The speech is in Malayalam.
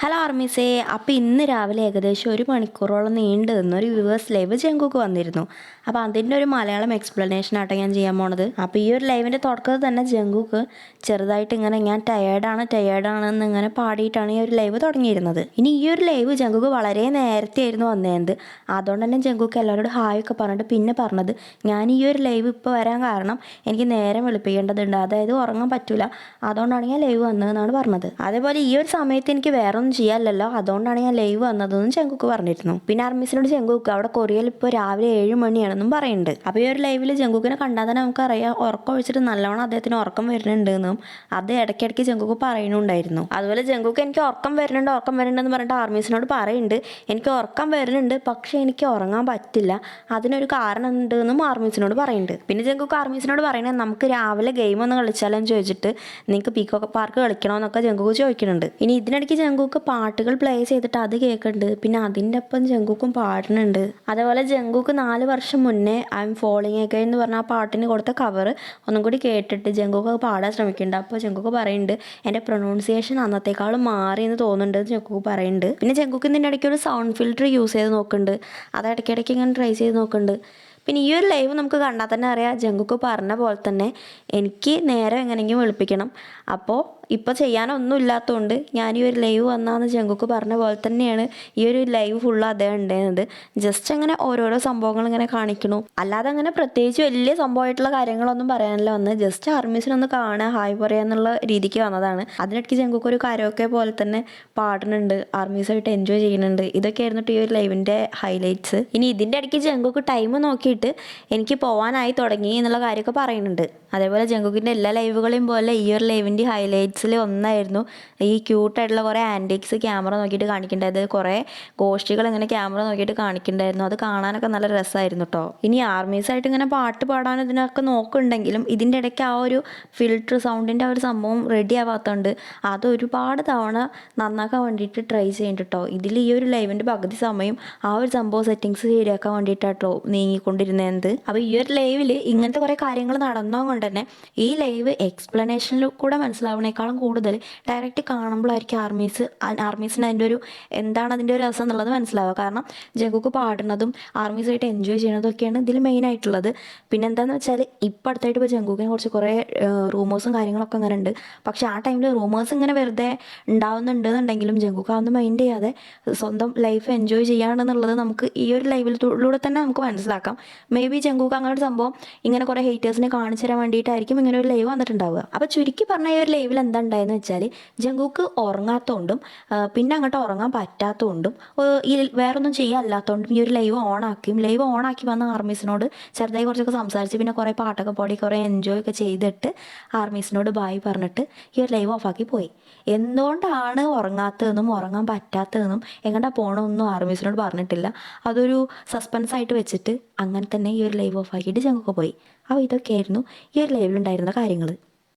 ഹലോ ആർമീസേ അപ്പോൾ ഇന്ന് രാവിലെ ഏകദേശം ഒരു മണിക്കൂറോളം നീണ്ടു നിന്ന് ഒരു വ്യൂവേഴ്സ് ലൈവ് ജങ്കുക്ക് വന്നിരുന്നു. അപ്പോൾ അതിന്റെ ഒരു മലയാളം എക്സ്പ്ലനേഷൻ ആട്ടോ ഞാൻ ചെയ്യാൻ പോണത്. അപ്പോൾ ഈ ഒരു ലൈവിന്റെ തുടക്കത്തിൽ തന്നെ ജങ്കുക്ക് ചെറുതായിട്ട് ഇങ്ങനെ ഞാൻ ടയേർഡാണ് ടയേർഡാണ് ഇങ്ങനെ പാടിയിട്ടാണ് ഈ ഒരു ലൈവ് തുടങ്ങിയിരുന്നത്. ഇനി ഈ ഒരു ലൈവ് ജങ്കുക്ക് വളരെ നേരത്തെ ആയിരുന്നു വന്നത് അതുകൊണ്ട് തന്നെ ജങ്കുക്ക് എല്ലാവരോടും ഹായ് ഒക്കെ പറഞ്ഞിട്ട് പിന്നെ പറഞ്ഞത് ഞാൻ ഈ ഒരു ലൈവ് ഇപ്പോൾ വരാൻ കാരണം എനിക്ക് നേരം വെളുപ്പിക്കേണ്ടതുണ്ട്. അതായത് ഉറങ്ങാൻ പറ്റില്ല അതുകൊണ്ടാണ് ഞാൻ ലൈവ് വന്നതെന്നാണ് പറഞ്ഞത്. അതേപോലെ ഈ ഒരു സമയത്ത് എനിക്ക് വേറെ ഒന്നും ചെയ്യാമല്ലോ അതുകൊണ്ടാണ് ഞാൻ ലൈവ് വന്നതെന്നും ചെങ്കുക്ക് പറഞ്ഞിരുന്നു. പിന്നെ അർമിസിനോട് ചെങ്കുക്ക് അവിടെ കൊറിയയിൽ ഇപ്പോൾ രാവിലെ ഏഴ് മണിയാണെന്നും പറയുന്നുണ്ട്. അപ്പോൾ ഈ ഒരു ലൈവിൽ ചെങ്കുക്കിനെ കണ്ടാൽ തന്നെ നമുക്കറിയാം ഉറക്കം ഒഴിച്ചിട്ട് നല്ലോണം അദ്ദേഹത്തിന് ഉറക്കം വരുന്നുണ്ടെന്നും അത് ഇടയ്ക്കിടയ്ക്ക് ചെങ്കുക്ക് പറയുന്നുണ്ടായിരുന്നു. അതുപോലെ ചെങ്കുക്ക് എനിക്ക് ഉറക്കം വരുന്നുണ്ട് ഉറക്കം വരുന്നുണ്ടെന്ന് പറഞ്ഞിട്ട് ആർമീസിനോട് പറയുന്നുണ്ട്. എനിക്ക് ഉറക്കം വരുന്നുണ്ട് പക്ഷേ എനിക്ക് ഉറങ്ങാൻ പറ്റില്ല. അതിനൊരു കാരണം ഉണ്ട് എന്നും ആർമീസിനോട് പറയുന്നുണ്ട്. പിന്നെ ചെങ്കുക്ക് ആർമീസിനോട് പറയുന്നത് നമുക്ക് രാവിലെ ഗെയിം ഒന്ന് കളിച്ചാലോ? എന്ന് ചോദിച്ചിട്ട് നിങ്ങൾക്ക് പീക്കോ പാർക്ക് കളിക്കണമെന്നൊക്കെ ചെങ്കുക്ക് ചോദിക്കുന്നുണ്ട്. ഇനി ഇതിനിടയ്ക്ക് ജങ്കുക്ക് പാട്ടുകൾ പ്ലേ ചെയ്തിട്ട് അത് കേൾക്കുന്നുണ്ട് പിന്നെ അതിന്റെ ഒപ്പം ജങ്കുക്കും പാടുന്നുണ്ട് അതേപോലെ ജങ്കുക്ക് നാല് വർഷം മുന്നേ ഐ എം ഫോളിങ് ഒക്കെ എന്ന് പറഞ്ഞ ആ പാട്ടിന് കൊടുത്ത കവർ ഒന്നും കൂടി കേട്ടിട്ട് ജങ്കുക്ക് പാടാൻ ശ്രമിക്കുന്നുണ്ട്. അപ്പോൾ ജങ്കുക്ക് പറയുന്നുണ്ട് എന്റെ പ്രൊണൗൺസിയേഷൻ അന്നത്തേക്കാളും മാറി എന്ന് തോന്നുന്നുണ്ട് ജങ്കുക്ക് പറയുന്നുണ്ട്. പിന്നെ ജങ്കുക്ക് ഇതിന്റെ ഇടയ്ക്ക് ഒരു സൗണ്ട് ഫിൽറ്റർ യൂസ് ചെയ്ത് നോക്കുന്നുണ്ട്. അത് ഇടയ്ക്കിടയ്ക്ക് ഇങ്ങനെ ട്രൈ ചെയ്ത് നോക്കുന്നുണ്ട്. പിന്നെ ഈ ഒരു ലൈവ് നമുക്ക് കണ്ടാൽ തന്നെ അറിയാം ജങ്കുക്ക് പറഞ്ഞ പോലെ തന്നെ എനിക്ക് നേരെ എങ്ങനെയെങ്കിലും വെളുപ്പിക്കണം. അപ്പോൾ ഇപ്പോൾ ചെയ്യാനൊന്നും ഇല്ലാത്തതുകൊണ്ട് ഞാൻ ഈ ഒരു ലൈവ് വന്നാന്ന് ജങ്കുക്ക് പറഞ്ഞ പോലെ തന്നെയാണ് ഈ ഒരു ലൈവ് ഫുൾ അതേ ഉണ്ടായിരുന്നത് ജസ്റ്റ് അങ്ങനെ ഓരോരോ സംഭവങ്ങൾ ഇങ്ങനെ കാണിക്കണു. അല്ലാതെ അങ്ങനെ പ്രത്യേകിച്ച് വലിയ സംഭവമായിട്ടുള്ള കാര്യങ്ങളൊന്നും പറയാനല്ല. വന്ന് ജസ്റ്റ് ആർമീസിനൊന്ന് കാണുക ഹായ് പറയുക എന്നുള്ള രീതിക്ക് വന്നതാണ്. അതിനിടയ്ക്ക് ജങ്കുക്ക് ഒരു കരോക്കെ പോലെ തന്നെ പാടുന്നുണ്ട്. ആർമീസായിട്ട് എൻജോയ് ചെയ്യുന്നുണ്ട്. ഇതൊക്കെ ആയിരുന്നു ഈ ഒരു ലൈവിന്റെ ഹൈലൈറ്റ്സ് ഇനി ഇതിന്റെ ഇടയ്ക്ക് ജങ്കുക്ക് ടൈം നോക്കിയിട്ട് എനിക്ക് പോകാനായി തുടങ്ങി എന്നുള്ള കാര്യമൊക്കെ പറയുന്നുണ്ട്. അതേപോലെ ജങ്കുക്കിന്റെ എല്ലാ ലൈവുകളെയും പോലെ ഈ ഒരു ലൈവിന്റെ ഹൈലൈറ്റ്സിൽ ഒന്നായിരുന്നു. ഈ ക്യൂട്ടായിട്ടുള്ള കുറേ ആന്റിക്സ് ക്യാമറ നോക്കിയിട്ട് കാണിക്കേണ്ടത് കുറേ ഗോഷ്ഠികൾ ഇങ്ങനെ ക്യാമറ നോക്കിയിട്ട് കാണിക്കണ്ടായിരുന്നു. അത് കാണാനൊക്കെ നല്ല രസമായിരുന്നു കേട്ടോ ഇനി ആർമീസായിട്ട് ഇങ്ങനെ പാട്ട് പാടാൻ ഇതിനൊക്കെ നോക്കുന്നുണ്ടെങ്കിലും ഇതിന്റെ ഇടയ്ക്ക് ആ ഒരു ഫിൽറ്റർ സൗണ്ടിന്റെ ആ ഒരു സംഭവം റെഡി ആവാത്തതുകൊണ്ട് അത് ഒരുപാട് തവണ നന്നാക്കാൻ വേണ്ടിയിട്ട് ട്രൈ ചെയ്യുന്നുണ്ട് കേട്ടോ ഇതിൽ ഈ ഒരു ലൈവിന്റെ പകുതി സമയം ആ ഒരു സംഭവം സെറ്റിങ്സ് ശരിയാക്കാൻ വേണ്ടിയിട്ടാട്ടോ നീങ്ങിക്കൊണ്ടിരുന്നത്. അപ്പോൾ ഈ ഒരു ലൈവിൽ ഇങ്ങനത്തെ കുറേ കാര്യങ്ങൾ നടന്നതുകൊണ്ട് തന്നെ ഈ ലൈവ് എക്സ്പ്ലനേഷനിൽ കൂടെ മനസ്സിലാവുന്നേക്കാളും കൂടുതൽ ഡയറക്റ്റ് കാണുമ്പോഴായിരിക്കും ആർമീസ് ആർമീസിന് അതിന്റെ ഒരു എന്താണ് അതിന്റെ ഒരു രസം എന്നുള്ളത് മനസ്സിലാവുക. കാരണം ജഗുക്ക് പാടുന്നതും ആർമീസായിട്ട് എൻജോയ് ചെയ്യുന്നതും ഒക്കെയാണ് ഇതിൽ മെയിൻ ആയിട്ടുള്ളത്. പിന്നെ എന്താണെന്ന് വെച്ചാൽ ഇപ്പം അടുത്തായിട്ട് ഇപ്പോൾ ജങ്കുക്കിനെ കുറിച്ച് കുറേ റൂമേഴ്സും കാര്യങ്ങളൊക്കെ അങ്ങനെ ഉണ്ട്. പക്ഷേ ആ ടൈമിൽ റൂമേഴ്സ് ഇങ്ങനെ വെറുതെ ഉണ്ടാവുന്നുണ്ട് എന്നുണ്ടെങ്കിലും ജങ്കുക്ക് അതൊന്നും മൈൻഡ് ചെയ്യാതെ സ്വന്തം ലൈഫ് എൻജോയ് ചെയ്യാണെന്നുള്ളത് നമുക്ക് ഈ ഒരു ലൈവിലൂടെ തന്നെ നമുക്ക് മനസ്സിലാക്കാം. മേ ബി ജങ്കുക്ക് അങ്ങനെ ഒരു സംഭവം ഇങ്ങനെ കുറേ ഹേറ്റേഴ്സിനെ കാണിച്ചു തരാൻ വേണ്ടിയിട്ടായിരിക്കും ഇങ്ങനെ ഒരു ലൈവ് വന്നിട്ടുണ്ടാവുക. അപ്പോൾ ചുരുക്കി പറഞ്ഞ ഈ ഒരു ലൈവിൽ എന്താ ഉണ്ടായെന്ന് വെച്ചാൽ ജങ്കൂക്ക് ഉറങ്ങാത്തതുകൊണ്ടും പിന്നെ അങ്ങോട്ട് ഉറങ്ങാൻ പറ്റാത്തതുകൊണ്ടും ഈ വേറൊന്നും ചെയ്യാല്ലാത്തതുകൊണ്ടും ഈ ഒരു ലൈവ് ഓണാക്കിയും ലൈവ് ഓണാക്കി വന്ന ആർമീസിനോട് ചെറുതായി കുറച്ചൊക്കെ സംസാരിച്ച് പിന്നെ കുറേ പാട്ടൊക്കെ പാടി കുറേ എൻജോയ് ഒക്കെ ചെയ്തിട്ട് ആർമീസിനോട് ബായ് പറഞ്ഞിട്ട് ഈ ഒരു ലൈവ് ഓഫാക്കി പോയി. എന്തുകൊണ്ടാണ് ഉറങ്ങാത്തതെന്നും ഉറങ്ങാൻ പറ്റാത്തതെന്നും എങ്ങോട്ടാണ് പോകണമെന്നും ആർമീസിനോട് പറഞ്ഞിട്ടില്ല. അതൊരു സസ്പെൻസ് ആയിട്ട് വെച്ചിട്ട് അങ്ങനെ തന്നെ ഈ ഒരു ലൈവ് ഓഫ് ഓഫാക്കിയിട്ട് ഞങ്ങൾക്ക് പോയി. അപ്പോൾ ഇതൊക്കെയായിരുന്നു ഈ ഒരു ലൈവിലുണ്ടായിരുന്ന കാര്യങ്ങൾ